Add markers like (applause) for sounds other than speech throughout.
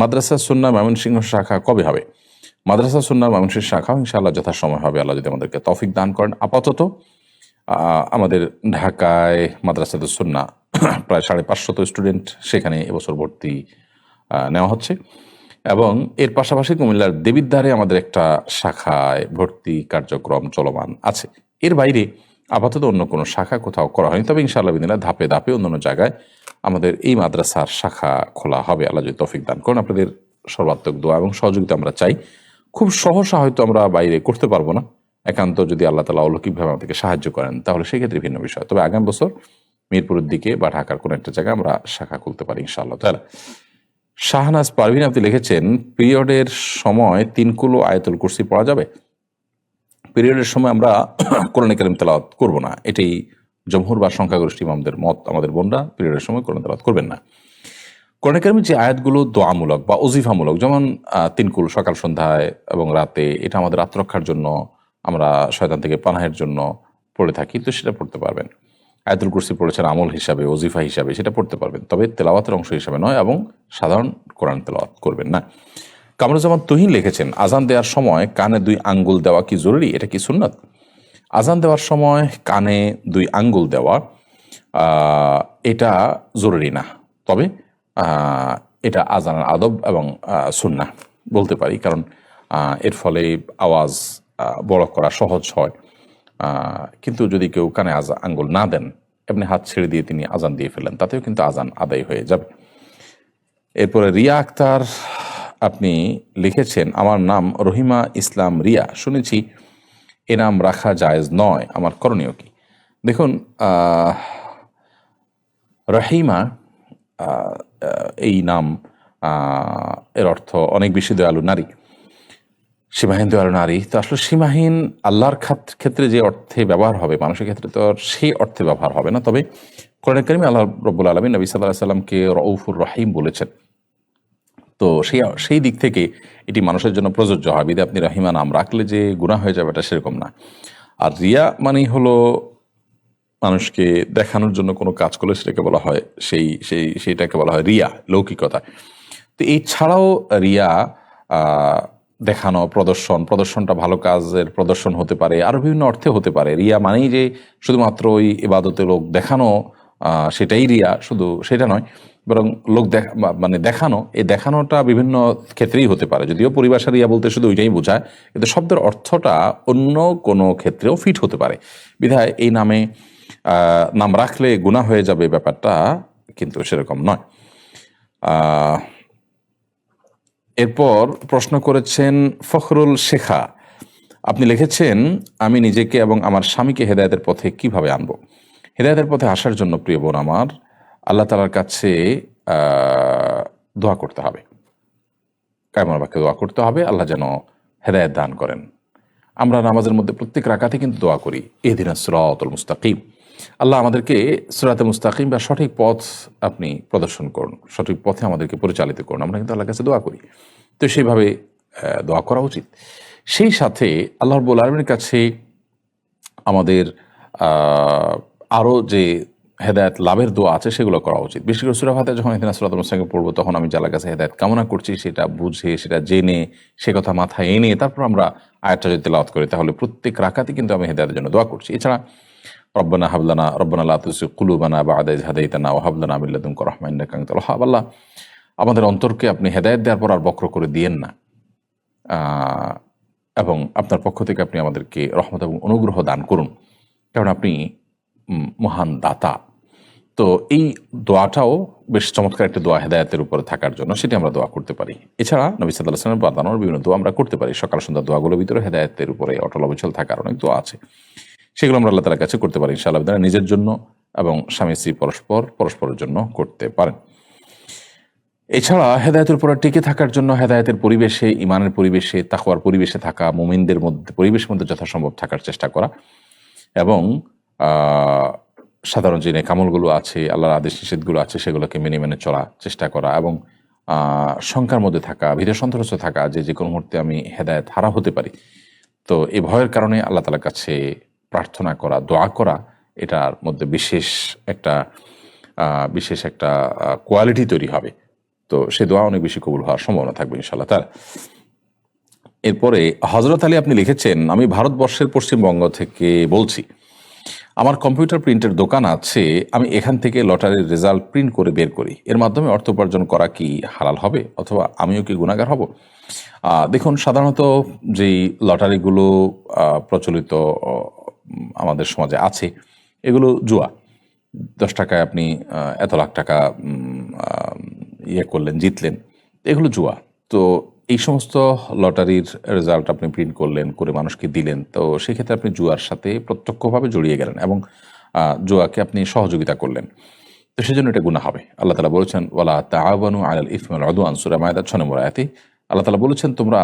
মাদ্রাসা সুন্না ময়মনসিংহ শাখা কবে হবে? মাদ্রাসা সুন্না ময়মনসিংহ শাখা, ইনশাআল্লাহ যথাসময় হবে। আল্লাহ যদি আমাদেরকে তৌফিক দান করেন। আপাতত আমাদের ঢাকায় মাদ্রাসাতে সুন্না (clears throat) প্রায় সাড়ে পাঁচশত স্টুডেন্ট সেখানে এবছর ভর্তি নেওয়া হচ্ছে। এবং এর পাশাপাশি কুমিল্লার দেবিদ্বারে আমাদের একটা শাখায় ভর্তি কার্যক্রম চলমান আছে। এর বাইরে আপাতত অন্য কোনো শাখা কোথাও করা হয়নি। তবে ইনশাআল্লাহ বিদিনা ধাপে ধাপে অন্য জায়গায় আমাদের এই মাদ্রাসার শাখা খোলা হবে। আল্লাহ যদি তৌফিক দান করুন। আপনাদের সর্বাত্মক দোয়া এবং সহযোগিতা আমরা চাই। খুব সহসা হয়তো আমরা বাইরে করতে পারব না। একান্ত যদি আল্লাহ তালা অলৌকিকভাবে আমাদেরকে সাহায্য করেন, তাহলে সেক্ষেত্রে ভিন্ন বিষয়। তবে আগামী বছর মিরপুরের দিকে বা ঢাকার কোনো একটা জায়গায় আমরা শাখা খুলতে পারি ইনশাআল্লাহ তাহলে শাহনাজ পারভিন আপনি লিখেছেন, পিরিয়ডের সময় তিন কুলো আয়াতুল কুরসি পড়া যাবে। পিরিয়ডের সময় আমরা কোরআন কারিম তেলাওয়াত করব না। এটাই জমহুর বা সংখ্যাগরিষ্ঠ ইমামদের মত আমাদের বোনরা পিরিয়ডের সময় কোরআন তেলাওয়াত করবেন না। কোরআন কারিমের যে আয়াতগুলো দোয়ামূলক বা অজিফামূলক, যেমন তিনকুল সকাল সন্ধ্যায় এবং রাতে এটা আমাদের আত্মরক্ষার জন্য, আমরা শয়তান থেকে পানাহের জন্য পড়ে থাকি, তো সেটা পড়তে পারবেন। আয়াতুল কুরসি পড়েছেন আমল হিসাবে ওজিফা হিসাবে, সেটা পড়তে পারবেন। তবে তেলাওয়াতের অংশ হিসাবে নয় এবং সাধারণ কোরআন তেলাওয়াত করবেন না। কামরুজ্জামান তুহিন লিখেছেন, আজান দেওয়ার সময় কানে দুই আঙ্গুল দেওয়া কি জরুরি? এটা কি সুন্নত? আজান দেওয়ার সময় কানে দুই আঙ্গুল দেওয়া এটা জরুরি না। তবে এটা আজানের আদব এবং সুন্না বলতে পারি, কারণ এর ফলে আওয়াজ বড় করা সহজ হয়। কিন্তু যদি কেউ কানে আজা আঙ্গুল না দেন, এমনি হাত ছেড়ে দিয়ে তিনি আজান দিয়ে ফেলেন তাতেও কিন্তু আজান আদায় হয়ে যাবে। এরপরে রিয়া আক্তার, আপনি লিখেছেন, আমার নাম রহিমা ইসলাম রিয়া, শুনেছি এ নাম রাখা জায়েজ নয়। আমার করণীয় কি? দেখুন রহিমা এই নাম এর অর্থ অনেক বেশি দয়ালু নারী। সীমাহীন দয়ালু নারী। তো আসলে সীমাহীন আল্লাহর ক্ষেত্রে যে অর্থে ব্যবহার হবে, মানুষের ক্ষেত্রে তো সেই অর্থে ব্যবহার হবে না। তবে কোরআন কারিমে আল্লাহ রব্বুল আলমী নবী সাল্লাহ সাল্লামকে রউফুর রহিম বলেছেন। তো সেই সেই দিক থেকে এটি মানুষের জন্য প্রযোজ্য হয়। বিদে আপনি রাহিমা নাম রাখলে যে গুণা হয়ে যাবে এটা সেরকম না। আর রিয়া মানেই হলো মানুষকে দেখানোর জন্য কোনো কাজ করলে সেটাকে বলা হয় সেই সেই, সেইটাকে বলা হয় রিয়া, লৌকিকতা। তো এই ছাড়াও রিয়া দেখানো, প্রদর্শন, প্রদর্শনটা ভালো কাজের প্রদর্শন হতে পারে, আরও বিভিন্ন অর্থে হতে পারে। রিয়া মানেই যে শুধুমাত্র ওই এবাদতে লোক দেখানো সেটাই রিয়া, শুধু সেটা নয়, বরং লোক দেখা মানে দেখানো এই দেখানোটা বিভিন্ন ক্ষেত্রেই হতে পারে। যদিও পরিভাষা রিয়া বলতে শুধু ওইটাই বোঝায়, কিন্তু শব্দের অর্থটা অন্য কোনো ক্ষেত্রেও ফিট হতে পারে। বিধায় এই নামে নাম রাখলে গুণা হয়ে যাবে ব্যাপারটা কিন্তু সেরকম নয়। এরপর প্রশ্ন করেছেন ফখরুল শেখা। আপনি লিখেছেন, আমি নিজেকে এবং আমার স্বামীকে হেদায়তের পথে কীভাবে আনব? হেদায়তের পথে আসার জন্য প্রিয় বোন আমার, আল্লাহ তালার কাছে দোয়া করতে হবে। কায়মার বাক্যে দোয়া করতে হবে, আল্লাহ যেন হেদায়ত দান করেন। আমরা নামাজের মধ্যে প্রত্যেক রাকাতে কিন্তু দোয়া করি এদিন সিরাতুল মুস্তাকিম। আল্লাহ আমাদেরকে সিরাতে মুস্তাকিম বা সঠিক পথ আপনি প্রদর্শন করুন, সঠিক পথে আমাদেরকে পরিচালিত করুন, আমরা কিন্তু আল্লাহর কাছে দোয়া করি। তো সেইভাবে দোয়া করা উচিত। সেই সাথে আল্লাহ রব্বুল আলমীর কাছে আমাদের আরও যে হেদায়ত লাভের দোয়া আছে, সেগুলো করা উচিত। বিশেষ করে সুরাফাতে যখন এখানে সুরাত মুস্তাকে পড়ব, তখন আমি যার কাছে হেদায়ত কামনা করছি, সেটা বুঝে, সেটা জেনে, সে কথা মাথায় এনে তারপর আমরা আয়াতটা যদি তেলাওয়াত করি, তাহলে প্রত্যেক রাখাতে কিন্তু আমি হেদায়তের জন্য দোয়া করছি। এছাড়া রব্বানা হাবলানা, রব্বানা লাতুসি কুলুবানা বা আদাইজ হাদাইতানা ও হাবলানা আমিল্লাদুম রহমান কাঙ্কাল হাবাল্লাহ আমাদের অন্তরকে আপনি হেদায়ত দেওয়ার পর আর বক্র করে দিয়েন না। এবং আপনার পক্ষ থেকে আপনি আমাদেরকে রহমত এবং অনুগ্রহ দান করুন। কারণ আপনি মহান দাতা তো এই দোয়াটাও বেশ চমৎকার একটা দোয়া হেদায়তের উপরে থাকার জন্য সেটি আমরা দোয়া করতে পারি। এছাড়া নবী সাল্লাহ সাল্লামের বাদানোর বিভিন্ন দোয়া আমরা করতে পারি। সকাল, সন্ধ্যা দোয়াগুলোর ভিতরে হেদায়তের উপরে অটল অবিচল থাকার অনেক দোয়া আছে। সেগুলো আমরা আল্লাহ তালার কাছে করতে পারি ইনশাআল্লাহ তাআলা নিজের জন্য এবং স্বামী, স্ত্রী পরস্পর, পরস্পরের জন্য করতে পারেন। এছাড়া হেদায়তের উপরে টিকে থাকার জন্য হেদায়তের পরিবেশে ইমানের পরিবেশে, তাকওয়ার পরিবেশে থাকা, মুমিনদের মধ্যে, পরিবেশের মধ্যে যথাসম্ভব থাকার চেষ্টা করা এবং সাধারণ যে কামলগুলো আছে, আল্লাহর আদেশ নিষেধগুলো আছে, সেগুলোকে মেনে মেনে চলা চেষ্টা করা এবং শঙ্কার মধ্যে থাকা ভীত সন্ত্রস্ত থাকা যে যে কোনো মুহূর্তে আমি হেদায়ত হারা হতে পারি। তো এই ভয়ের কারণে আল্লাহ তালার কাছে প্রার্থনা করা, দোয়া করা, এটার মধ্যে বিশেষ একটা বিশেষ একটা কোয়ালিটি তৈরি হবে। তো সে দোয়া অনেক বেশি কবুল হওয়ার সম্ভাবনা থাকবে ইনশাল্লাহ তার এরপরে হজরত আলী আপনি লিখেছেন, আমি ভারতবর্ষের পশ্চিমবঙ্গ থেকে বলছি আমার কম্পিউটার প্রিন্টের দোকান আছে, আমি এখান থেকে লটারির রেজাল্ট প্রিন্ট করে বের করি। এর মাধ্যমে অর্থ উপার্জন করা কি হালাল হবে, অথবা আমিও কি গুণাগার হব? দেখুন, সাধারণত যেই লটারিগুলো প্রচলিত আমাদের সমাজে আছে, এগুলো জুয়া। দশ টাকায় আপনি এত লাখ টাকা ইয়ে করলেন, জিতলেন, এগুলো জুয়া। তো এই সমস্ত লটারির রেজাল্ট আপনি প্রিন্ট করলেন, করে মানুষকে দিলেন, তো সেক্ষেত্রে আপনি জুয়ার সাথে প্রত্যক্ষভাবে জড়িয়ে গেলেন এবং জুয়াকে আপনি সহযোগিতা করলেন। তো সেজন্য এটা গুণা হবে। আল্লাহ তালা বলেছেন, ওয়ালা তাআবানু আলাল ইসমাল আদওয়ান সূরা মায়দা 6 নম্বর আল্লাহ তালা বলেছেন, তোমরা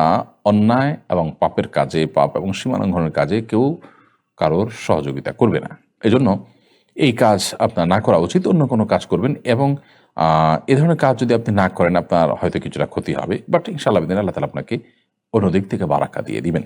অন্যায় এবং পাপের কাজে, পাপ এবং সীমালঙ্ঘনের কাজে কেউ কারোর সহযোগিতা করবে না। এজন্য এই কাজ আপনার না করা উচিত, অন্য কোনো কাজ করবেন এবং এ ধরনের কাজ যদি আপনি না করেন, আপনার হয়তো কিছুটা ক্ষতি হবে। বাট ইনশাআল্লাহ বিদিন আল্লাহ তালা আপনাকে অন্য দিক থেকে বারাকা দিয়ে দিবেন।